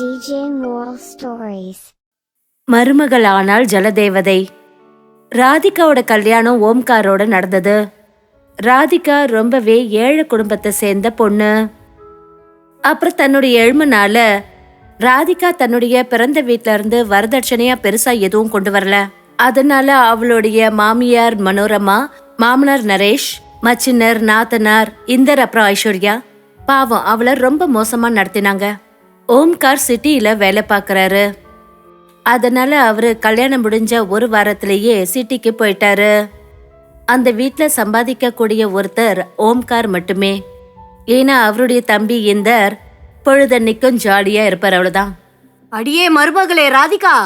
மருமகள் ஆனால் மருமகளானால் ஜலதேவதை. ராதிகாவோட கல்யாணம் ஓம்காரோட நடந்தது. ராதிகா ரொம்பவே ஏழை குடும்பத்தை சேர்ந்த பொண்ணு. அப்புறம் தன்னுடைய எழுமனால ராதிகா தன்னுடைய பிறந்த வீட்ல இருந்து வரதட்சணையா பெருசா எதுவும் கொண்டு வரல. அதனால அவளுடைய மாமியார் மனோரமா மாமனார் நரேஷ் மச்சினர் நாத்தனார் இந்தர் அப்புறம் ஐஸ்வர்யா பாவம் அவளை ரொம்ப மோசமா நடத்தினாங்க. ஓம்கார் சிட்டியில வேலை பார்க்கறாரு. அதனால அவரு கல்யாணம் முடிஞ்ச ஒரு வாரத்திலேயே சிட்டிக்கு போயிட்டாரு. அந்த வீட்ல சம்பாதிக்கக்கூடிய ஒருத்தர் ஓம்கார் மட்டுமே. ஏன்னா அவருடைய தம்பி இந்தர் பொழுதன்னைக்கும் ஜாலியா இருப்பார் அவ்வளவுதான். அடியே மருமகளே ராதிகா!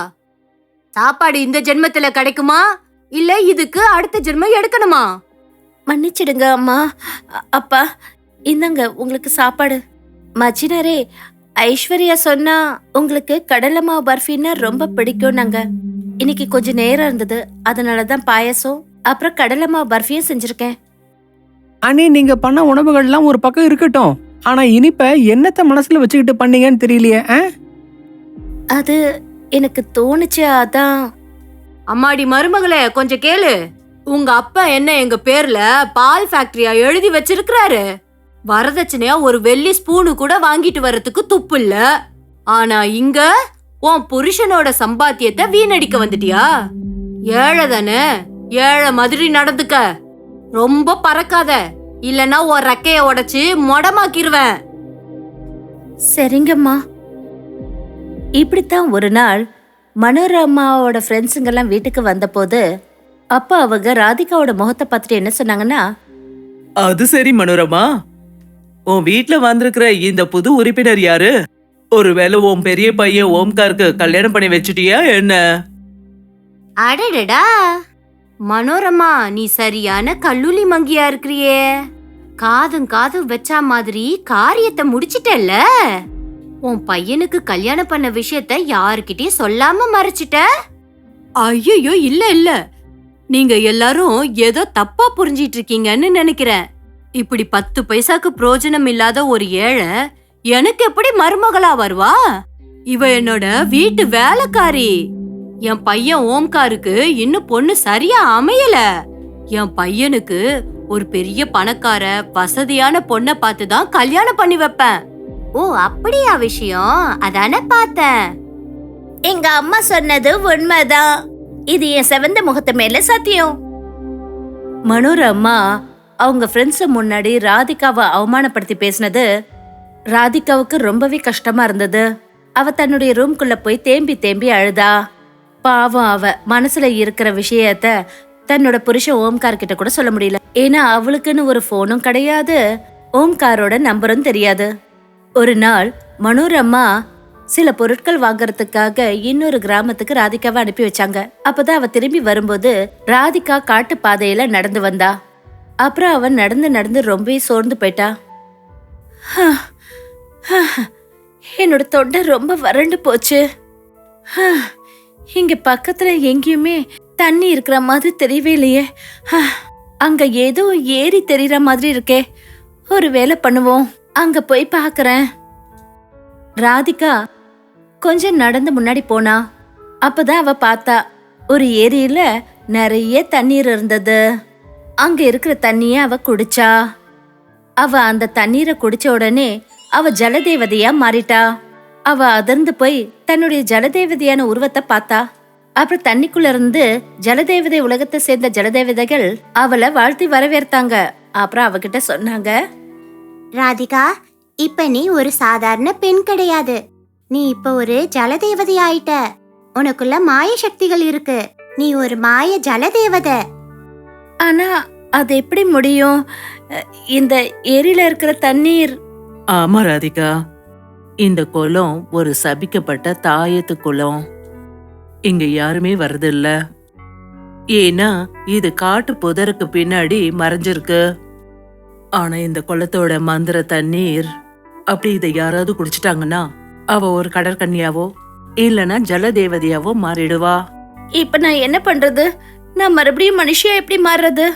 சாப்பாடு இந்த ஜென்மத்துல கிடைக்குமா? இல்ல இதுக்கு அடுத்த ஜென்மம் எடுக்கணுமா? மன்னிச்சிடுங்க அம்மா. அப்பா இந்தாங்க உங்களுக்கு சாப்பாடு. மச்சினரே ஐஸ்வர்யா சொன்னா உங்களுக்கு கடலை மாவு பர்ஃபின்னா ரொம்ப பிடிக்கும் நாங்க இன்னைக்கு கொஞ்சம் நேரம் இருந்தது அதனாலதான் பாயசம் அப்புறம் கடலை மாவு பர்ஃபியும் செஞ்சிருக்கேன். அண்ணே நீங்க பண்ண உணவுகள்லாம் ஒரு பக்கம் இருக்கட்டும். ஆனா இனிப்ப என்னத்த மனசுல வச்சுக்கிட்டு பண்ணீங்கன்னு தெரியலையே ஆ? அது எனக்கு தோணுச்சு அதான். அம்மாடி மருமகளே கொஞ்சம் கேளு. உங்க அப்பா என்ன எங்க பேர்ல பால் ஃபேக்டரியா எழுதி வச்சிருக்கிறாரு? வரதட்சணையா ஒரு வெள்ளி ஸ்பூனு கூட வாங்கிட்டு வரதுக்கு துப்பு இல்ல. ஆனா இங்க உன் புருஷனோட சம்பாத்தியத்தை வீணடிக்க வந்துட்டியா? ஏழை தானே ஏழை மாதிரி நடந்துக்க. ரொம்ப பறக்காத இல்லனா உன் ரெக்கைய உடைச்சு மொடமாக்கிருவேன். சரிங்கம்மா. இப்படித்தான் ஒரு நாள் மனோரமாவோட ஃப்ரெண்ட்ஸுங்கெல்லாம் வீட்டுக்கு வந்தபோது அப்பா அவங்க ராதிகாவோட முகத்தை பார்த்துட்டு என்ன சொன்னாங்கன்னா அது சரி மனோரமா. உன் வீட்ல வந்திருக்கிற இந்த புது உறுப்பினர் யாரு? ஒருவேளை உன் பெரிய பையன் ஓம்காருக்கு கல்யாணம் பண்ணி வச்சுட்டியா என்ன? அடடடா. மனோரமா நீ சரியான கல்லூலி மங்கியா இருக்கிறியே. காதும் காதும் வச்சா மாதிரி காரியத்தை முடிச்சிட்டல்ல? உன் பையனுக்கு கல்யாணம் பண்ண விஷயத்த யாருக்கிட்டயும் சொல்லாம மறைச்சிட்ட? ஐயோ இல்ல இல்ல. நீங்க எல்லாரும் ஏதோ தப்பா புரிஞ்சிட்டு இருக்கீங்கன்னு நினைக்கிறேன். இப்படி பத்து பைசாக்கு பிரயோஜனம் இல்லாத ஒரு ஏழை எனக்கு எப்படி மருமகளா வருவா? இவ என்னோட வீட்டு வேலைக்காரி. என் பையன் ஓம்காருக்கு இன்னும் பொண்ணு சரியா அமையல. என் பையனுக்கு ஒரு பெரிய பணக்கார வசதியான பொண்ணை பார்த்து தான் கல்யாணம் பண்ணி வைப்பேன். ஓ அப்படியா விஷயம். அதானே பார்த்தேன். எங்க அம்மா சொன்னது உண்மைதான். இது என் செவந்த முகத்து மேல சத்தியம். மனோரமா அவங்க ஃப்ரெண்ட்ஸ் முன்னாடி ராதிகாவை அவமானப்படுத்தி பேசினது ராதிகாவுக்கு ரொம்பவே கஷ்டமா இருந்தது. அவ தன்னுடைய ரூம்குள்ள போய் தேம்பி தேம்பி அழுதா. பாவம் அவ. மனசுல இருக்கிற விஷயத்த தன்னோட புருஷன் ஓம்கார் கிட்ட கூட சொல்ல முடியல. ஏன்னா அவளுக்குன்னு ஒரு போனும் கிடையாது. ஓம்காரோட நம்பரும் தெரியாது. ஒரு நாள் மனோரம்மா சில பொருட்கள் வாங்குறதுக்காக இன்னொரு கிராமத்துக்கு ராதிகாவை அனுப்பி வச்சாங்க. அப்பதான் அவ திரும்பி வரும்போது ராதிகா காட்டு பாதையில நடந்து வந்தா. அப்புறம் அவன் நடந்து நடந்து ரொம்பவே சோர்ந்து போயிட்டா. என்னோட தொண்டை ரொம்ப வறண்டு போச்சு. "ஹா, இங்க பக்கத்துல எங்கேயுமே தண்ணி இருக்கிற மாதிரி தெரியவே இல்லையே. அங்க ஏதோ ஏரி தெரியற மாதிரி இருக்கே. ஒரு வேலை பண்ணுவோம் அங்க போய் பாக்குறேன். ராதிகா கொஞ்சம் நடந்து முன்னாடி போனா. அப்பதான் அவ பார்த்தா ஒரு ஏரியில நிறைய தண்ணீர் இருந்தது. அங்க இருக்கிற தண்ணிய அவ குடிச்சா. அவ அந்த தண்ணீரை குடிச்ச உடனே அவ ஜலதேவதையா மாறிட்டா. அவ அதிர்ந்து போய் தன்னுடைய ஜலதேவதையான உருவத்தை பார்த்தா. அப்புறம் தண்ணிக்குள்ள இருந்து ஜலதேவதை உலகத்தை சேர்ந்த ஜலதேவதைகள் அவளை வாழ்த்தி வரவேற்த்தாங்க அப்புறம் அவகிட்ட சொன்னாங்க ராதிகா இப்ப நீ ஒரு சாதாரண பெண் கிடையாது. நீ இப்ப ஒரு ஜலதேவதை ஆயிட்ட உனக்குள்ள மாய சக்திகள் இருக்கு. நீ ஒரு மாய ஜலதேவதை. ஆனா அது எப்படி முடியும்? இந்த ஏரியில இருக்கிற தண்ணீர். ஆமா ராதிகா. இந்த குளம் ஒரு சபிக்கப்பட்ட தாயத்து குளம். இங்க யாருமே வர்றதில்ல. ஏன்னா இது காட்டு புதருக்கு பின்னாடி மறைஞ்சிருக்கு. ஆனா இந்த குளத்தோட மந்திர தண்ணீர் அப்படி இதை யாராவது குடிச்சிட்டாங்கன்னா அவ ஒரு கடற்கன்னியாவோ இல்லனா ஜலதேவதையாவோ மாறிடுவா. இப்ப நான் என்ன பண்றது? நான் மறுபடியும் மனுஷியா எப்படி மாறுறது?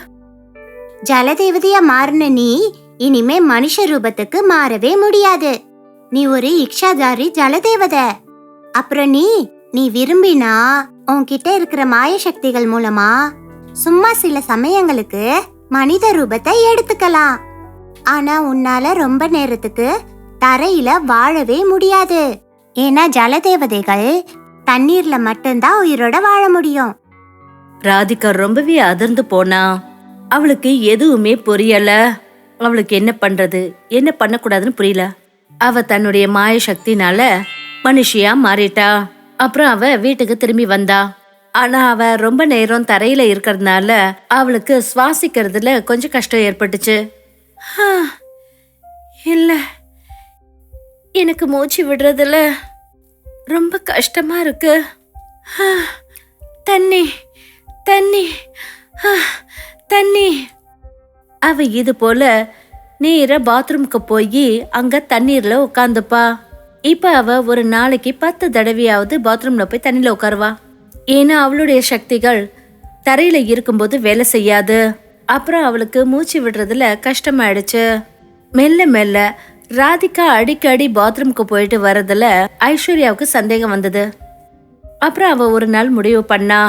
ஜலதேவதையா மாறின நீ இனிமே மனுஷ ரூபத்துக்கு மாறவே முடியாது. நீ ஒரு இக்ஷாதாரி ஜலதேவதை. அப்புறம் நீ நீ விரும்பினா உன்கிட்ட இருக்கிற மாய சக்திகள் மூலமா சும்மா சில சமயங்களுக்கு மனித ரூபத்தை எடுத்துக்கலாம். ஆனா உன்னால ரொம்ப நேரத்துக்கு தரையில வாழவே முடியாது. ஏன்னா ஜலதேவதைகள் தண்ணீர்ல மட்டும்தான் உயிரோட வாழ முடியும். ராதிகா ரொம்பவே அதிர்ந்து போனா. அவளுக்கு எதுவுமே புரியல. அவளுக்கு என்ன பண்றது? என்ன பண்ணக்கூடாதுன்னு புரியல. அவ தன்னுடைய மாய சக்தினால மனுஷியா மாறிட்டா. அப்புறம் அவ வீட்டுக்கு திரும்பி வந்தா. ஆனா அவ ரொம்ப நேரம் தரையில இருக்கிறதுனால அவளுக்கு சுவாசிக்கிறதுல கொஞ்சம் கஷ்டம் ஏற்பட்டுச்சு. இல்ல. எனக்கு மூச்சு விடுறதுல ரொம்ப கஷ்டமா இருக்கு. "ஹா, தண்ணி. தண்ணி. தண்ணி. அவ இது போல நேர பாத்ரூம்க்கு போய் அங்க தண்ணீர்ல உட்காந்துப்பா இப்ப அவ ஒரு நாளைக்கு பத்து தடவையாவது பாத்ரூம்ல போய் தண்ணியில உட்காருவா ஏன்னா அவளுடைய சக்திகள் தரையில இருக்கும்போது வேலை செய்யாது. அப்புறம் அவளுக்கு மூச்சு விடுறதுல கஷ்டமாயிடுச்சு. மெல்ல மெல்ல ராதிகா அடிக்கடி பாத்ரூம்க்கு போயிட்டு வரதுல ஐஸ்வர்யாவுக்கு சந்தேகம் வந்தது. அப்புறம் அவ ஒரு நாள் முடிவு பண்ணா.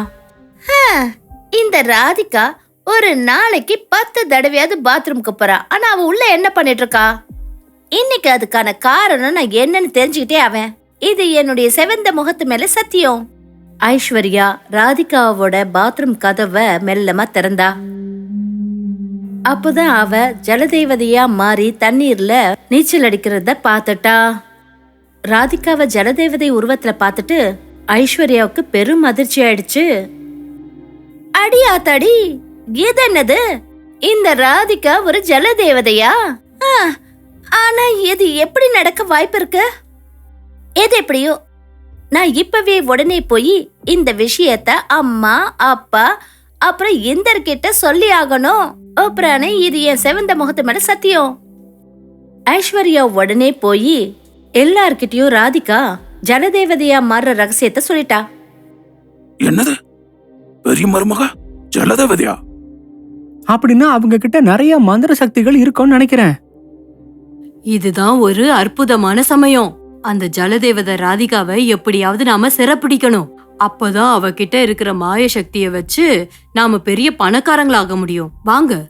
இந்த ராதிகா ஒரு நாளைக்கு பத்து தடவையாவது பாத்ரூம்க்கு போறா. ஆனா அவ உள்ள என்ன பண்ணிட்டு இருக்கா? இன்னைக்கு அதுக்கான காரணம் நான் என்னன்னு தெரிஞ்சுக்கிட்டே அவன். இது என்னுடைய செவந்த முகத்து மேல சத்தியம். ஐஸ்வர்யா ராதிகாவோட பாத்ரூம் கதவை மெல்லமா திறந்தா. அப்போதான் அவ ஜலதேவதையா மாறி தண்ணீர்ல நீச்சல் அடிக்கிறத பார்த்துட்டா. ராதிகாவை ஜலதேவதை உருவத்துல பார்த்துட்டு ஐஸ்வர்யாவுக்கு பெரும் அதிர்ச்சி ஆயிடுச்சு. அடியா தடி இது என்னது இந்த ராதிகா ஒரு ஜலதேவதையா? ஆ, ஆனா இது எப்படி நடக்க வாய்ப்பு இருக்கு எது எப்படியோ நான் இப்பவே உடனே போய் இந்த விஷயத்த அம்மா அப்பா அப்புறம் இந்தர்கிட்ட சொல்லி ஆகணும்? அப்புறம் இது என் செவந்த முகத்து மேல சத்தியம். ஐஸ்வர்யா உடனே போய் எல்லார்கிட்டயும் ராதிகா ஜலதேவதையா மாறுற ரகசியத்தை சொல்லிட்டா. என்னது? பெரிய மருமக ஜலதேவதையா? அப்படின்னா அவங்க கிட்ட நிறைய மந்திர சக்திகள் இருக்கும்னு நினைக்கிறேன். இதுதான் ஒரு அற்புதமான சமயம். அந்த ஜலதேவதை ராதிகாவை எப்படியாவது நாம சிறப்பிடிக்கணும். அப்பதான் அவகிட்ட இருக்கிற மாய சக்திய வச்சு நாம பெரிய பணக்காரங்களாக முடியும். வாங்க.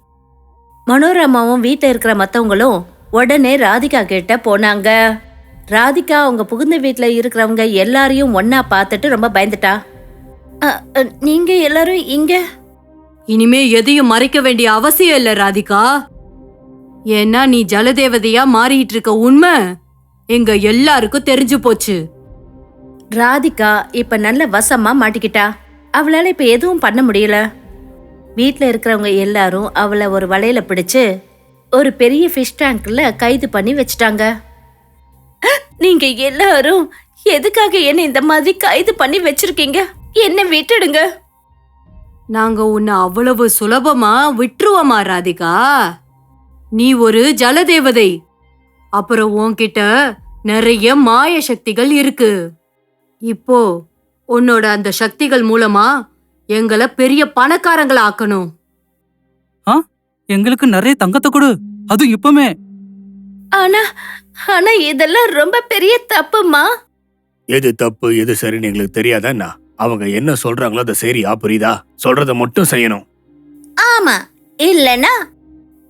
மனோரமாவும் வீட்ல இருக்கிற மத்தவங்களும் உடனே ராதிகா கிட்ட போனாங்க. ராதிகா அவங்க புகுந்த வீட்ல இருக்கிறவங்க எல்லாரையும் ஒன்னா பார்த்துட்டு ரொம்ப பயந்துட்டா. "அ, அ, நீங்க எல்லாரும் இங்க. இனிமே எதையும் மறைக்க வேண்டிய அவசியம் இல்ல ராதிகா. ஏன்னா நீ ஜலதேவதையா மாறிட்டு இருக்க உண்மை எங்க எல்லாருக்கும் தெரிஞ்சு போச்சு. ராதிகா இப்ப நல்ல வசமா மாட்டிக்கிட்டா. அவளால இப்ப எதுவும் பண்ண முடியல. வீட்ல இருக்கிறவங்க எல்லாரும் அவளை ஒரு வலையில பிடிச்சு ஒரு பெரிய ஃபிஷ் டேங்க்ல கைது பண்ணி வச்சுட்டாங்க. நீங்க எல்லாரும் எதுக்காக என்ன இந்த மாதிரி கைது பண்ணி வச்சிருக்கீங்க? என்ன விட்டுடுங்க. நாங்க உன்னை அவ்வளவு சுலபமா விட்டுருவோமா ராதிகா? நீ ஒரு ஜலதேவதை. அப்புறம் உன்கிட்ட நிறைய மாய சக்திகள் இருக்கு. இப்போ உன்னோட அந்த சக்திகள் மூலமா எங்களை பெரிய பணக்காரங்கள ஆக்கணும். எங்களுக்கு நிறைய தங்கத்தை கொடு. அது இப்பமே. ஆனா ஆனா இதெல்லாம் ரொம்ப பெரிய தப்புமா? எது தப்பு எது சரின்னு எங்களுக்கு தெரியாதா அவங்க என்ன சொல்றாங்களோ அதை சரியா புரியுதா? சொல்றத மட்டும் செய்யணும். ஆமா இல்லனா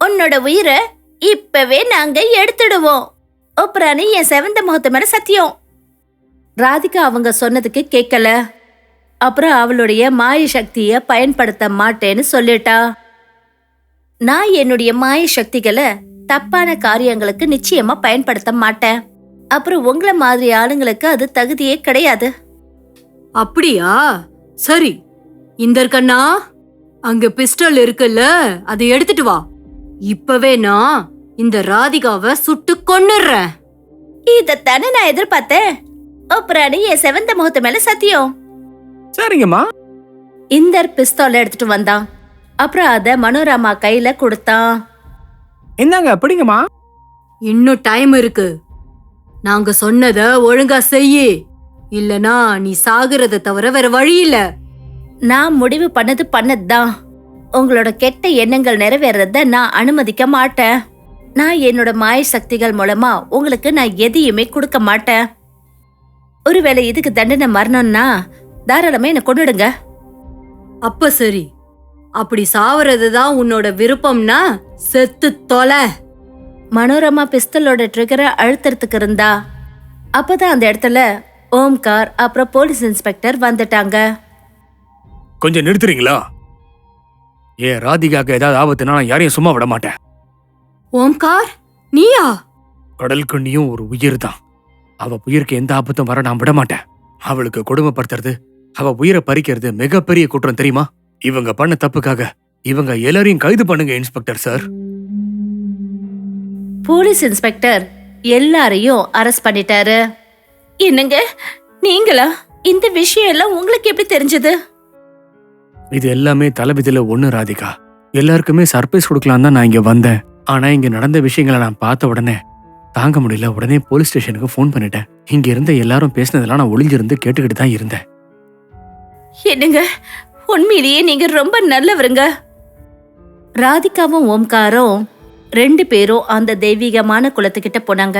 உன்னோட உயிரை இப்பவே நாங்க எடுத்துடுவோம். அப்புறம் என் செவந்த முகத்து மேல சத்தியம். ராதிகா அவங்க சொன்னதுக்கு கேட்கல. அப்புறம் அவளுடைய மாய சக்திய பயன்படுத்த மாட்டேன்னு சொல்லிட்டா. நான் என்னுடைய மாய சக்திகளை தப்பான காரியங்களுக்கு நிச்சயமா பயன்படுத்த மாட்டேன். அப்புறம் உங்களை மாதிரி ஆளுங்களுக்கு அது தகுதியே கிடையாது. அப்படியா? சரி இந்த கண்ணா அங்க பிஸ்டல் இருக்குல்ல அதை எடுத்துட்டு வா. இப்பவே நான் இந்த ராதிகாவை சுட்டு கொன்னுடுறேன் இதத்தானே நான் எதிர்பார்த்தேன் அப்புறம் என் செவந்த முகத்து மேல சத்தியம். சரிங்கம்மா. இந்தர் பிஸ்தோல எடுத்துட்டு வந்தான் அப்புறம் அத மனோராமா கையில கொடுத்தான். இந்தாங்க பிடிங்கம்மா. இன்னும் டைம் இருக்கு. நாங்க சொன்னத ஒழுங்கா செய்யி. இல்லனா நீ சாகுறத தவிர வேற வழி இல்ல. நான் முடிவு பண்ணது பண்ணதுதான். உங்களோட கெட்ட எண்ணங்கள் நிறைவேறத நான் அனுமதிக்க மாட்டேன். நான் என்னோட மாய சக்திகள் மூலமா உங்களுக்கு நான் எதையுமே கொடுக்க மாட்டேன். ஒருவேளை இதுக்கு தண்டனை மரணம்னா தாராளமா என்ன கொண்டுடுங்க அப்ப சரி. அப்படி சாவறது தான் உன்னோட விருப்பம்னா செத்து தொலை. மனோரமா பிஸ்தலோட ட்ரிகரை அழுத்துறதுக்கு இருந்தா அப்பதான் அந்த இடத்துல ஓம்கார் அப்புறம் போலீஸ் இன்ஸ்பெக்டர் வந்துட்டாங்க. கொஞ்சம் நிறுத்துறீங்களா? ஏன் ராதிகாக்கு ஏதாவது ஆபத்துனா நான் யாரையும் சும்மா விட மாட்டேன். ஓம்கார் நீயா? கடல் கண்ணியும் ஒரு உயிர் தான் அவ உயிருக்கு எந்த ஆபத்தும் வர நான் விட மாட்டேன். அவளுக்கு கொடுமைப்படுத்துறது அவ உயிரை பறிக்கிறது மிகப்பெரிய குற்றம் தெரியுமா? இவங்க பண்ண தப்புக்காக இவங்க எல்லாரையும் கைது பண்ணுங்க இன்ஸ்பெக்டர் சார். போலீஸ் இன்ஸ்பெக்டர் எல்லாரையும் அரெஸ்ட் பண்ணிட்டாரு. என்னங்க? நீங்களா? இந்த விஷயம் எல்லாம் உங்களுக்கு எப்படி தெரிஞ்சது? இது எல்லாமே தளபதியில ஒண்ணு ராதிகா. எல்லாருக்குமே சர்ப்ரைஸ் கொடுக்கலாம் தான் நான் இங்க வந்தேன். ஆனா இங்க நடந்த விஷயங்களை நான் பார்த்த உடனே தாங்க முடியல. உடனே போலீஸ் ஸ்டேஷனுக்கு ஃபோன் பண்ணிட்டேன். இங்க இருந்த எல்லாரும் பேசினதெல்லாம் நான் ஒளிஞ்சிருந்து கேட்டுக்கிட்டு தான் இருந்தேன். என்னங்க? உண்மையிலேயே நீங்க ரொம்ப நல்லவருங்க. ராதிகாவும் ஓம்காரும் ரெண்டு பேரும் அந்த தெய்வீகமான குளத்துக்கிட்ட போனாங்க.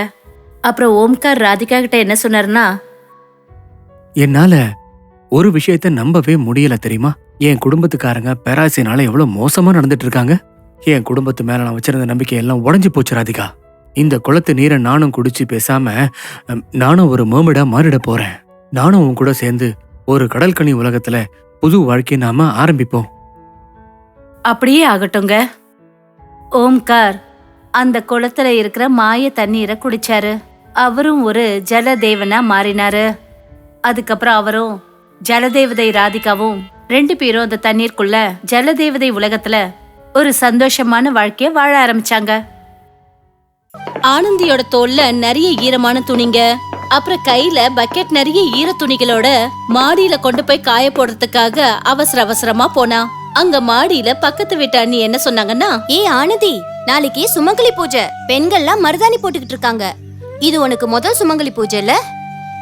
அப்புறம் ஓம்கார் ராதிகா கிட்ட என்ன சொன்னாருன்னா? என்னால ஒரு விஷயத்த நம்பவே முடியல தெரியுமா? என் குடும்பத்துக்காரங்க பேராசினால எவ்வளவு மோசமா நடந்துட்டு இருக்காங்க என் குடும்பத்து மேல நான் வச்சிருந்த நம்பிக்கை எல்லாம் உடைஞ்சு போச்சு ராதிகா. இந்த குளத்து நீரை நானும் குடிச்சு பேசாம நானும் ஒரு மேமிடா மாறிட போறேன். நானும் உன் கூட சேர்ந்து ஒரு கடல்கனி உலகத்துல புது வாழ்க்கையை நாம ஆரம்பிப்போம். அப்படியே ஆகட்டுங்க ஓம்கார் அந்த குளத்துல இருக்கிற மாய தண்ணீரை குடிச்சாரு. அவரும் ஒரு ஜலதேவனா மாறினாரு. அதுக்கப்புறம் அவரும் ஜலதேவதை ராதிகாவும் ரெண்டு பேரும் அந்த தண்ணீருக்குள்ள ஜலதேவதை உலகத்துல ஒரு சந்தோஷமான வாழ்க்கைய வாழ ஆரம்பிச்சாங்க. ஆனந்தியோட தோல்ல நிறைய ஈரமான துணிங்க. அப்புறம் கையில பக்கெட் நிறைய ஈர துணிகளோட மாடியில கொண்டு போய் காய போடுறதுக்காக அவசர அவசரமா போனா. அங்க மாடியில பக்கத்து வீட்டு அண்ணி என்ன சொன்னாங்கன்னா ஏ ஆனந்தி நாளைக்கு சுமங்கலி பூஜை. பெண்கள்லாம் மருதாணி போட்டுக்கிட்டு இருக்காங்க. இது உனக்கு முதல் சுமங்கலி பூஜைல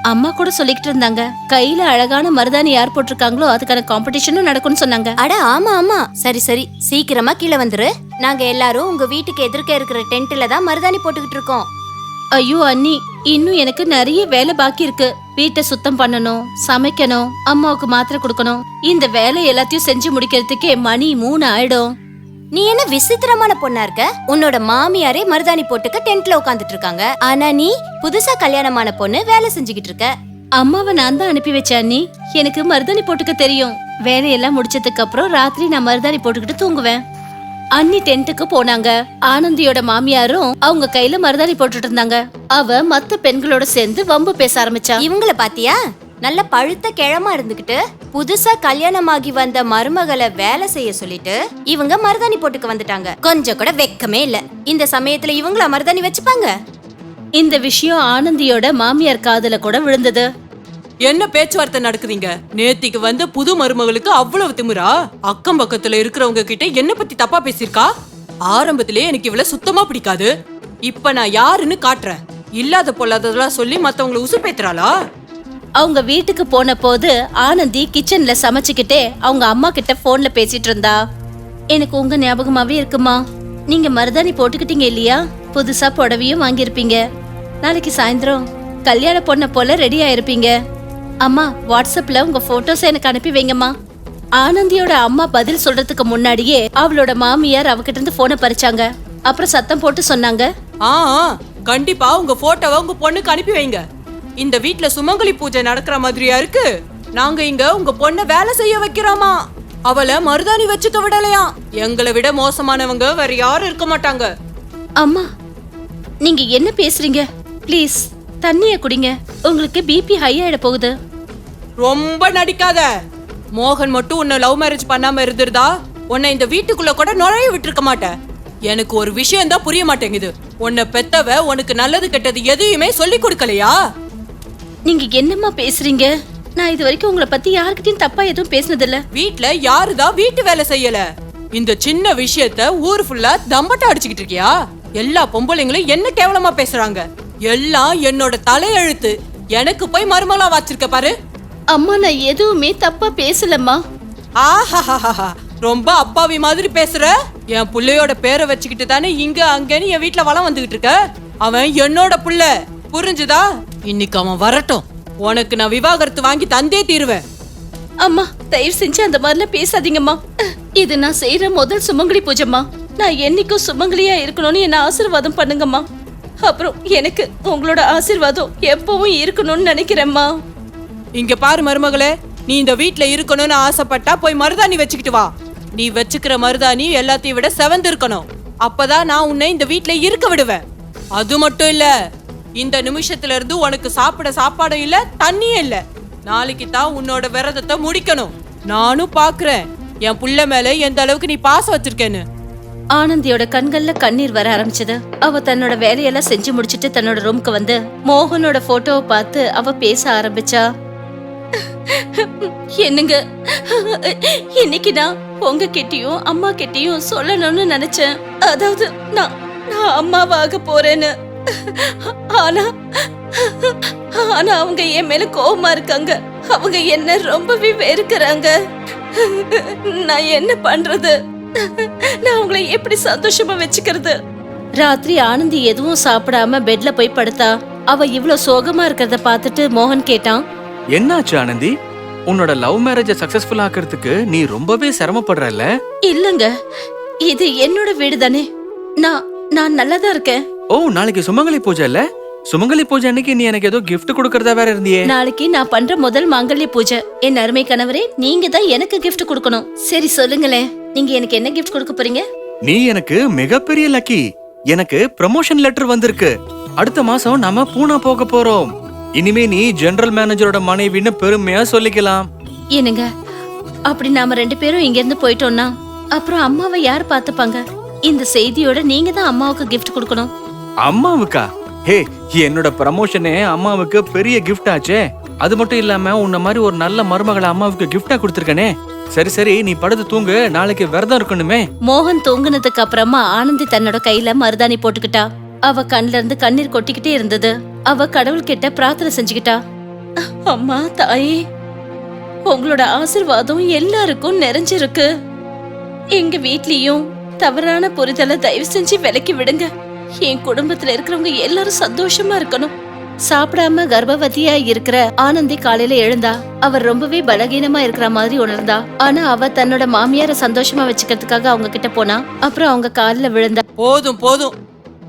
அம்மா கூட சொல்லிக்கிட்டு இருந்தாங்க. கையில அழகான மருதாணி யார் போட்டிருக்காங்களோ அதுக்கான காம்படிஷனும் நடக்கும்னு சொன்னாங்க. அட ஆமா ஆமா. சரி சரி. சீக்கிரமா கீழே வந்துரு. நாங்க எல்லாரும் உங்க வீட்டுக்கு எதிர்க்க இருக்கிற டென்ட்ல தான் மருதாணி போட்டுக்கிட்டு இருக்கோம். ஐயோ அண்ணி. இன்னும் எனக்கு நிறைய வேலை பாக்கி இருக்கு. வீட்டை சுத்தம் பண்ணணும் சமைக்கணும் அம்மாவுக்கு மாத்திரை கொடுக்கணும். இந்த வேலை எல்லாத்தையும் செஞ்சு முடிக்கிறதுக்கே மணி மூணு ஆயிடும். நீ என்ன விசித்திரமான பொண்ணா இருக்க? உன்னோட மாமியாரே மருதாணி போட்டுக்க டென்ட்ல உட்காந்துட்டு இருக்காங்க. ஆனா நீ புதுசா கல்யாணமான பொண்ணு வேலை செஞ்சுக்கிட்டு இருக்க. அம்மாவை நான் தான் அனுப்பி வச்சேன் அண்ணி. எனக்கு மருதாணி போட்டுக்க தெரியும். வேலையெல்லாம் முடிச்சதுக்கு அப்புறம் ராத்திரி நான் மருதாணி போட்டுக்கிட்டு தூங்குவேன். அண்ணி டென்ட்டுக்கு போனாங்க. ஆனந்தியோட மாமியாரும் அவங்க கையில மருதாணி போட்டுட்டு இருந்தாங்க. அவ மத்த பெண்களோட சேர்ந்து வம்பு பேச ஆரம்பிச்சா. இவங்கள பாத்தியா? நல்ல பழுத்த கிழமா இருந்துகிட்டு புதுசா கல்யாணமாகி வந்த மருமகளை வேலை செய்ய சொல்லிட்டு இவங்க மருதாணி போட்டுக்க வந்துட்டாங்க. கொஞ்சம் கூட வெக்கமே இல்ல. இந்த சமயத்துல இவங்கள மருதாணி வச்சுப்பாங்க? இந்த விஷயம் ஆனந்தியோட மாமியார் காதுல கூட விழுந்தது. என்ன பேச்சுவார்த்தை நடக்குதுங்க நேத்திக்கு வந்த புது மருமகளுக்கு அவ்வளவு திமிரா? அக்கம் பக்கத்துல இருக்கிறவங்க கிட்ட என்ன பத்தி தப்பா பேசியிருக்கா? ஆரம்பத்திலே எனக்கு இவள சுத்தமா பிடிக்காது. இப்ப நான் யாருன்னு காட்டுறேன். இல்லாத பொல்லாததெல்லாம் சொல்லி மத்தவங்கள உசுப்பேத்துறாளா அவங்க வீட்டுக்கு போன போது ஆனந்தி கிச்சன்ல சமைச்சுக்கிட்டே அவங்க அம்மா கிட்ட போன்ல பேசிட்டு இருந்தா. எனக்கு உங்க ஞாபகமாவே இருக்குமா? நீங்க மருதாணி போட்டுக்கிட்டீங்க இல்லையா? புதுசா புடவையும் வாங்கியிருப்பீங்க. நாளைக்கு சாயந்தரம் கல்யாண பொண்ணை போல ரெடி ஆயிருப்பீங்க. அம்மா வாட்ஸ்அப்ல உங்க போட்டோஸ் எனக்கு அனுப்பி வைங்கம்மா. ஆனந்தியோட அம்மா பதில் சொல்றதுக்கு முன்னாடியே அவளோட மாமியார் அவகிட்ட இருந்து போனை பறிச்சாங்க. அப்புறம் சத்தம் போட்டு சொன்னாங்க. ஆ ஆ, கண்டிப்பா உங்க போட்டோவை உங்க பொண்ணுக்கு அனுப்பி வைங்க. இந்த வீட்ல சுமங்கலி பூஜை நடக்கிற மாதிரியா இருக்கு? நாங்க இங்க உங்க பொண்ண வேலை செய்ய வைக்கிறோமா? அவளை மருதாணி வச்சுக்க விடலையாம் எங்களை விட மோசமானவங்க வேற யாரும் இருக்க மாட்டாங்க. அம்மா நீங்க என்ன பேசுறீங்க? ப்ளீஸ் தண்ணிய குடிங்க. உங்களுக்கு பிபி ஹை ஆயிட போகுது. ரொம்ப நடிக்காத. மோகன் மட்டும் உன்னை லவ் மேரேஜ் பண்ணாம இருந்திருந்தா உன்னை இந்த வீட்டுக்குள்ள கூட நுழைய விட்டுருக்க மாட்டேன். எனக்கு ஒரு விஷயம் தான் புரிய மாட்டேங்குது. உன்னை பெத்தவ உனக்கு நல்லது கெட்டது எதையுமே சொல்லி கொடுக்கலையா? நீங்க என்னம்மா பேசுறீங்க? நான் இது வரைக்கும் உங்களை பத்தி யார்கிட்டயும் தப்பா எதுவும் பேசினதில்ல. வீட்ல யாருதான் வீட்டு வேலை செய்யல. இந்த சின்ன விஷயத்த ஊர் ஃபுல்லா தம்பட்ட அடிச்சுக்கிட்டு இருக்கியா? எல்லா பொம்பளைங்களும் என்ன கேவலமா பேசுறாங்க? எல்லாம் என்னோட தலையெழுத்து. எனக்கு போய் மருமலா வச்சிருக்க பாரு. அம்மா நான் எதுவுமே தப்பா பேசலம்மா. ஆஹாஹாஹா ரொம்ப அப்பாவி மாதிரி பேசுற? என் புள்ளையோட பேரை வச்சுக்கிட்டு தானே இங்க அங்கன்னு என் வீட்ல வளம் வந்துகிட்டு இருக்க? அவன் என்னோட புள்ள. புரிஞ்சுதா? இன்னைக்கு அவன் வரட்டும். உனக்கு நான் விவாகரத்து வாங்கி தந்தே தீருவேன். அம்மா தயவு செஞ்சு அந்த மாதிரிலாம் பேசாதீங்கம்மா. இது நான் செய்யற முதல் சுமங்கலி பூஜைம்மா. நான் என்னைக்கும் சுமங்கலியா இருக்கணும்னு என்ன ஆசீர்வாதம் பண்ணுங்கம்மா. அப்புறம் எனக்கு உங்களோட ஆசீர்வாதம் எப்பவும் இருக்கணும்னு நினைக்கிறேம்மா. இங்க பாரு மருமகளே நீ இந்த வீட்ல இருக்கணும்னு ஆசைப்பட்டா போய் மருதாணி வச்சுக்கிட்டு வா. நீ வச்சுக்கிற மருதாணி எல்லாத்தையும் விட செவந்து இருக்கணும் அப்பதான் நான் உன்னை இந்த வீட்ல இருக்க விடுவேன். அது மட்டும் இல்ல இந்த நிமிஷத்துல இருந்து உனக்கு சாப்பிட சாப்பாடும் இல்ல தண்ணியும் இல்ல. நாளைக்கு தான் உன்னோட விரதத்தை முடிக்கணும். நானும் பாக்குறேன். என் புள்ள மேல எந்த அளவுக்கு நீ பாசம் வச்சிருக்கேன்னு. ஆனந்தியோட கண்கள்ல கண்ணீர் வர ஆரம்பிச்சது. அவ தன்னோட வேலையெல்லாம் செஞ்சு முடிச்சிட்டு தன்னோட ரூம்க்கு வந்து மோகனோட போட்டோவை பார்த்து அவ பேச ஆரம்பிச்சா. என்னங்க? இன்னைக்கு நான் உங்க கிட்டயும் அம்மா கிட்டயும் சொல்லணும்னு நினைச்சேன். அதாவது நான் நான் அம்மாவாக போறேன்னு. ஆனா ஆனா அவங்க என் மேல கோவமா இருக்காங்க. அவங்க என்ன ரொம்பவே வெறுக்கிறாங்க. நான் என்ன பண்றது? நான் உங்களை எப்படி சந்தோஷமா வச்சுக்கிறது? ராத்திரி ஆனந்தி எதுவும் சாப்பிடாம பெட்ல போய் படுத்தா அவ இவ்ளோ சோகமா இருக்கிறத பார்த்துட்டு மோகன் கேட்டான். என்னாச்சு ஆனந்தி? உன்னோட லவ் மேரேஜ சக்சஸ்ஃபுல் ஆக்குறதுக்கு நீ ரொம்பவே சிரமப்படுறல்ல? இல்லங்க இது என்னோட வீடு தானே நான் நான் நல்லாதான் இருக்கேன். ஓ நாளைக்கு சுமங்கலி பூஜை இல்ல? சுமங்கலி பூஜை அன்னைக்கு நீ எனக்கு ஏதோ gift கொடுக்கறதா வேற இருந்தியே. நாளைக்கு நான் பண்ற முதல் மாங்கல்ய பூஜை. என் அருமை கணவரே நீங்க தான் எனக்கு gift கொடுக்கணும். சரி சொல்லுங்களேன். நீங்க எனக்கு என்ன gift கொடுக்க போறீங்க? நீ எனக்கு மிகப்பெரிய லக்கி எனக்கு ப்ரமோஷன் லெட்டர் வந்திருக்கு. அடுத்த மாசம் நாம பூனா போக போறோம். இனிமே நீ ஜெனரல் மேனேஜரோட மனைவின்னு பெருமையா சொல்லிக்கலாம். என்னங்க? அப்படி நாம ரெண்டு பேரும் இங்க இருந்து போயிட்டோம்னா அப்புறம் அம்மாவை யார் பாத்துப்பாங்க இந்த செய்தியோட நீங்க தான் அம்மாவுக்கு gift கொடுக்கணும். அம்மாவுக்கா? ஹே என்னோட ப்ரமோஷனே அம்மாவுக்கு பெரிய கிஃப்ட் ஆச்சே. அது மட்டும் இல்லாம உன்ன மாதிரி ஒரு நல்ல மருமகளை அம்மாவுக்கு கிஃப்டா கொடுத்துருக்கனே. சரி சரி நீ படுத்து தூங்கு. நாளைக்கு விரதம் இருக்கணுமே. மோகன் தூங்குனதுக்கு அப்புறமா ஆனந்தி தன்னோட கையில மருதாணி போட்டுக்கிட்டா. அவ கண்ல இருந்து கண்ணீர் கொட்டிக்கிட்டே இருந்தது. அவ கடவுள் கிட்ட பிரார்த்தனை செஞ்சுக்கிட்டா. அம்மா தாயே உங்களோட ஆசிர்வாதம் எல்லாருக்கும் நிறைஞ்சிருக்கு. எங்க வீட்லயும் தவறான புரிதலை தயவு செஞ்சு விலக்கி விடுங்க. என் குடும்பத்துல இருக்கிறவங்க எல்லாரும் சந்தோஷமா இருக்கணும். சாப்பிடாம கர்ப்பவதியா இருக்கிற ஆனந்தி காலையில எழுந்தா அவர் ரொம்பவே பலகீனமா இருக்கிற மாதிரி உணர்ந்தா. ஆனா அவ தன்னோட மாமியார சந்தோஷமா வச்சுக்கிறதுக்காக அவங்க கிட்ட போனா அப்புறம் அவங்க காலில் விழுந்தா. போதும் போதும்.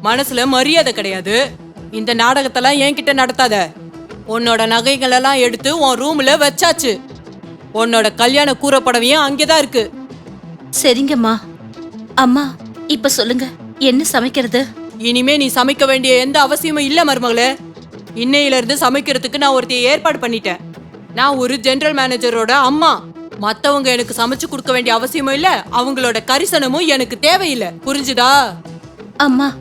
மனசுல மரியாதை கிடையாது. இந்த நாடகத்தெல்லாம் என்கிட்ட நடத்தாத. உன்னோட நகைகள் எல்லாம் எடுத்து உன் ரூம்ல வச்சாச்சு. உன்னோட கல்யாண கூறப்படவையும் அங்கேதான் இருக்கு. சரிங்கம்மா. அம்மா இப்ப சொல்லுங்க. என்ன சமைக்கிறது? இனிமே நீ சமைக்க வேண்டிய எந்த அவசியமும் இல்ல மருமகளே. இன்னையில இருந்து சமைக்கிறதுக்கு நான் ஒருத்தைய ஏற்பாடு பண்ணிட்டேன். நான் ஒரு ஜெனரல் மேனேஜரோட அம்மா. மத்தவங்க எனக்கு சமைச்சு கொடுக்க வேண்டிய அவசியமும் இல்ல அவங்களோட கரிசனமும் எனக்கு தேவையில்லை. புரிஞ்சுதா? அம்மா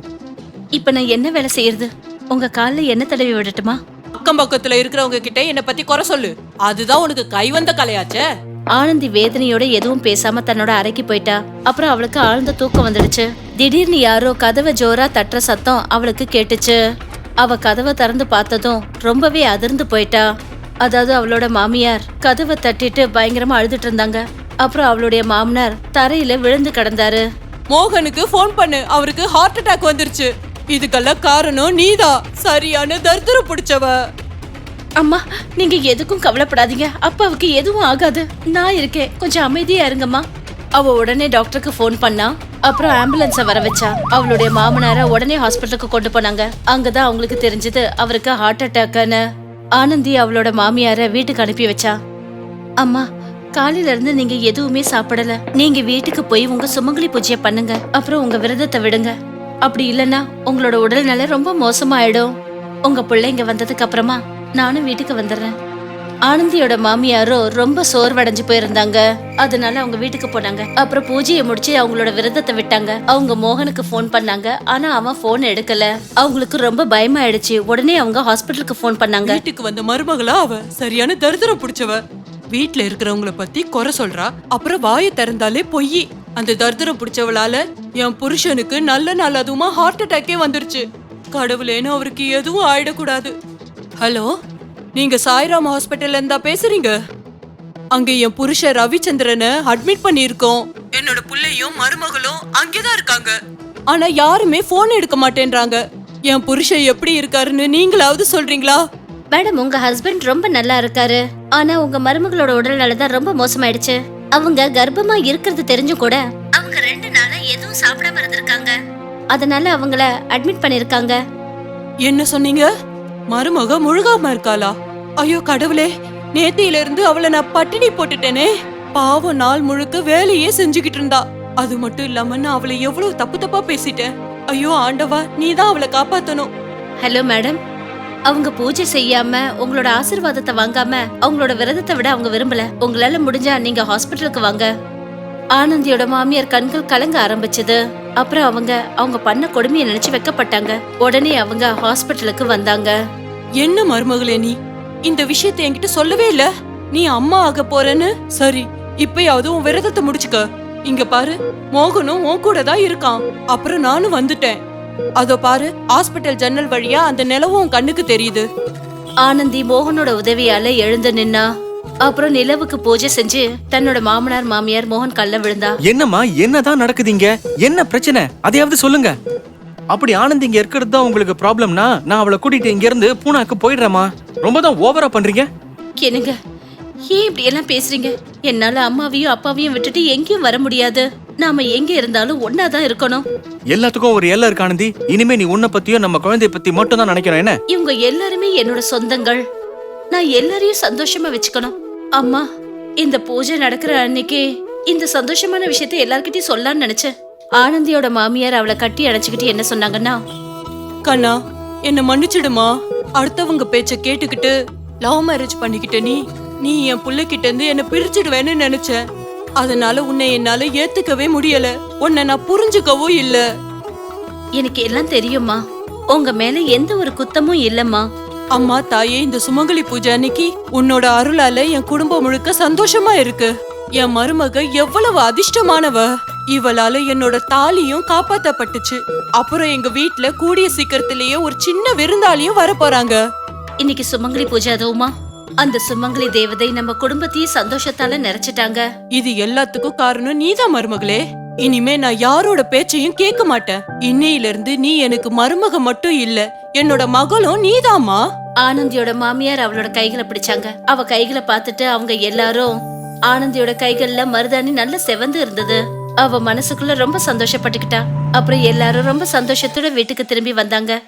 இப்ப நான் என்ன வேலை செய்யறது? உங்க கால்ல என்ன தடவி விடட்டுமா? அக்கம் பக்கத்துல இருக்கிறவங்க கிட்ட என்ன பத்தி குறை சொல்லு. அதுதான் உனக்கு கைவந்த கலையாச்சே. ஆனந்தி வேதனையோட எதுவும் பேசாம தன்னோட அறைக்கு போயிட்டா. அப்புறம் அவளுக்கு ஆழ்ந்த தூக்கம் வந்துடுச்சு. திடீர்னு யாரோ கதவை ஜோரா தட்டுற சத்தம் அவளுக்கு கேட்டுச்சு. அவ கதவை திறந்து பார்த்ததும் ரொம்பவே அதிர்ந்து போயிட்டா. அதாவது அவளோட மாமியார் கதவை தட்டிட்டு பயங்கரமா அழுதுட்டு இருந்தாங்க. அப்புறம் அவளுடைய மாமனார் தரையில விழுந்து கிடந்தாரு. மோகனுக்கு ஃபோன் பண்ணு அவருக்கு ஹார்ட் அட்டாக் வந்துருச்சு. இதுக்கெல்லாம் காரணம் நீதான் சரியான தர்தரம் பிடிச்சவ. அம்மா நீங்க எதுக்கும் கவலைப்படாதீங்க. அப்பாவுக்கு எதுவும் ஆகாது. நான் இருக்கேன். கொஞ்சம் அமைதியா இருங்கம்மா. அவ உடனே டாக்டருக்கு ஃபோன் பண்ணா. அப்புறம் ஆம்புலன்ஸை வர வச்சா. அவளுடைய மாமனார உடனே ஹாஸ்பிட்டலுக்கு கொண்டு போனாங்க. அங்கதான் அவங்களுக்கு தெரிஞ்சது அவருக்கு ஹார்ட் அட்டாக்னு ஆனந்தி அவளோட மாமியார வீட்டுக்கு அனுப்பி வச்சா. அம்மா காலையில இருந்து நீங்க எதுவுமே சாப்பிடல. நீங்க வீட்டுக்கு போய் உங்க சுமங்கலி பூஜையை பண்ணுங்க. அப்புறம் உங்க விரதத்தை விடுங்க. அப்படி இல்லைன்னா உங்களோட உடல்நிலை ரொம்ப மோசமாயிடும். உங்க பிள்ளைங்க வந்ததுக்கு அப்புறமா நானும் வீட்டுக்கு வந்துடுறேன். ஆனந்தியோட மாமியாரோ ரொம்ப சோர்வடைஞ்சு போயிருந்தாங்க. அதனால அவங்க வீட்டுக்கு போனாங்க. அப்புறம் பூஜையை முடிச்சு அவங்களோட விரதத்தை விட்டாங்க. அவங்க மோகனுக்கு ஃபோன் பண்ணாங்க. ஆனா அவன் ஃபோன் எடுக்கல. அவங்களுக்கு ரொம்ப பயமாயிடுச்சு. உடனே அவங்க ஹாஸ்பிட்டலுக்கு ஃபோன் பண்ணாங்க. வீட்டுக்கு வந்த மருமகளா அவ? சரியான தரித்திரம் பிடிச்சவ. வீட்டுல இருக்கிறவங்கள பத்தி குறை சொல்றா. அப்புறம் வாயை திறந்தாலே பொய். அந்த தரித்திரம் பிடிச்சவளால என் புருஷனுக்கு நல்ல நாள் அதுவுமா ஹார்ட் அட்டாக்கே வந்துருச்சு. கடவுளேன்னு அவருக்கு எதுவும் ஆயிடக்கூடாது. ஹலோ? நீங்க சாய்ராம் ஹாஸ்பிட்டல்ல இருந்தா பேசுறீங்க? அங்க என் புருஷன் ரவிச்சந்திரனை அட்மிட் பண்ணியிருக்கோம். என்னோட புள்ளையும் மருமகளும் அங்கேதான் இருக்காங்க. ஆனா யாருமே போன் எடுக்க மாட்டேன்றாங்க. என் புருஷன் எப்படி இருக்காருன்னு நீங்களாவது சொல்றீங்களா? மேடம் உங்க ஹஸ்பண்ட் ரொம்ப நல்லா இருக்காரு. ஆனா உங்க மருமகளோட உடல்நல தான் ரொம்ப மோசமாயிடுச்சு. அவங்க கர்ப்பமா இருக்கிறது தெரிஞ்சும் கூட அவங்க ரெண்டு நாளா எதுவும் சாப்பிடாம இருந்திருக்காங்க. அதனால அவங்கள அட்மிட் பண்ணிருக்காங்க என்ன சொன்னீங்க? மருமக முழுகாம இருக்காளா? ஐயோ கடவுளே நேத்தியில இருந்து அவளை நான் பட்டினி போட்டுட்டேனே. பாவம் நாள் முழுக்க வேலையே செஞ்சுக்கிட்டு இருந்தா. அது மட்டும் இல்லாம நான் அவளை எவ்வளவு தப்பு தப்பா பேசிட்டேன். ஐயோ ஆண்டவா நீ தான் அவளை காப்பாத்தணும். Hello madam. அவங்க பூஜை செய்யாம உங்களோட ஆசீர்வாதத்தை வாங்காம அவங்களோட விரதத்தை விட அவங்க விரும்பல. உங்களால முடிஞ்சா நீங்க ஹாஸ்பிட்டலுக்கு வாங்க. ஆனந்தியோட மாமியார் கண்கள் கலங்க ஆரம்பிச்சது. அப்புறம் அவங்க அவங்க பண்ண கொடுமையை நினைச்சு வெக்கப்பட்டாங்க. உடனே அவங்க ஹாஸ்பிட்டலுக்கு வந்தாங்க. என்ன மருமகளே நீ? இந்த விஷயத்தை என்கிட்ட சொல்லவே இல்ல. நீ அம்மா ஆக போறேன்னு? சரி இப்பயாவது உன் விரதத்தை முடிச்சுக்க. இங்க பாரு மோகனும் உன் கூட தான் இருக்கான். அப்புறம் நானும் வந்துட்டேன். அதோ பாரு ஹாஸ்பிட்டல் ஜன்னல் வழியா அந்த நிலவும் உன் கண்ணுக்கு தெரியுது. ஆனந்தி மோகனோட உதவியால எழுந்து நின்னா. அப்புறம் நிலவுக்கு பூஜை செஞ்சு தன்னோட மாமனார் மாமியார் மோகன் கல்ல விழுந்தா. என்னம்மா என்னதான் நடக்குதுங்க என்ன பிரச்சனை? அதையாவது சொல்லுங்க. அப்படி ஆனந்த் இங்க இருக்கிறது தான் உங்களுக்கு ப்ராப்ளம்னா நான் அவளை கூட்டிட்டு இங்க இருந்து பூனாக்கு போயிடுறேம்மா. ரொம்ப தான் ஓவரா பண்றீங்க. என்னங்க? ஏன் இப்படி எல்லாம் பேசுறீங்க? என்னால அம்மாவையும் அப்பாவையும் விட்டுட்டு எங்கேயும் வர முடியாது. நாம எங்க இருந்தாலும் ஒன்னாதான் இருக்கணும். எல்லாத்துக்கும் ஒரு எல்லை இருக்கு ஆனந்தி. இனிமே நீ உன்னை பத்தியும் நம்ம குழந்தைய பத்தி மட்டும் தான் நினைக்கிறோம் என்ன? இவங்க எல்லாருமே என்னோட சொந்தங்கள். நான் எல்லாரையும் சந்தோஷமா வச்சுக்கணும். அம்மா இந்த பூஜை நடக்கிற அன்னைக்கு இந்த சந்தோஷமான விஷயத்தை எல்லார்கிட்டயும் சொல்லலாம்னு நினைச்சேன். ஆனந்தியோட மாமியார் அவளை கட்டி அணைச்சுக்கிட்டு என்ன சொன்னாங்கன்னா கண்ணா என்ன மன்னிச்சிடுமா? அடுத்தவங்க பேச்ச கேட்டுக்கிட்டு லவ் மேரேஜ் பண்ணிக்கிட்ட நீ நீ என் புள்ளைகிட்ட இருந்து என்ன பிரிச்சிடுவேன்னு நினைச்சேன். அதனால உன்னை என்னால ஏத்துக்கவே முடியல. உன்னை நான் புரிஞ்சுக்கவும் இல்ல. எனக்கு எல்லாம் தெரியுமா உங்க மேல எந்த ஒரு குத்தமும் இல்லம்மா. அம்மா தாயே இந்த சுமங்கலி பூஜை அன்னைக்கு உன்னோட அருளால என் குடும்பம் முழுக்க சந்தோஷமா இருக்கு. என் மருமக எவ்வளவு அதிர்ஷ்டமானவ. இவளால என்னோட தாலியும் காப்பாத்தப்பட்டுச்சு. அப்புறம் எங்க வீட்ல கூடிய சீக்கிரத்திலேயே ஒரு சின்ன விருந்தாளியும் வர போறாங்க இன்னைக்கு சுமங்கலி பூஜை அதுவுமா அந்த சுமங்கலி தேவதை நம்ம குடும்பத்தையே சந்தோஷத்தால நிறைச்சிட்டாங்க. இது எல்லாத்துக்கும் காரணம் நீதான் மருமகளே. இனிமே நான் யாரோட பேச்சையும் கேட்க மாட்டேன். இன்னையில இருந்து நீ எனக்கு மருமக மட்டும் இல்ல என்னோட மகளும் நீதாம்மா. ஆனந்தியோட மாமியார் அவளோட கைகளை பிடிச்சாங்க. அவ கைகளை பார்த்துட்டு அவங்க எல்லாரும் ஆனந்தியோட கைகள்ல மருதாணி நல்ல செவந்து இருந்தது. அவ மனசுக்குள்ள ரொம்ப சந்தோஷப்பட்டுக்கிட்டா. அப்புறம் எல்லாரும் ரொம்ப சந்தோஷத்தோட வீட்டுக்கு திரும்பி வந்தாங்க.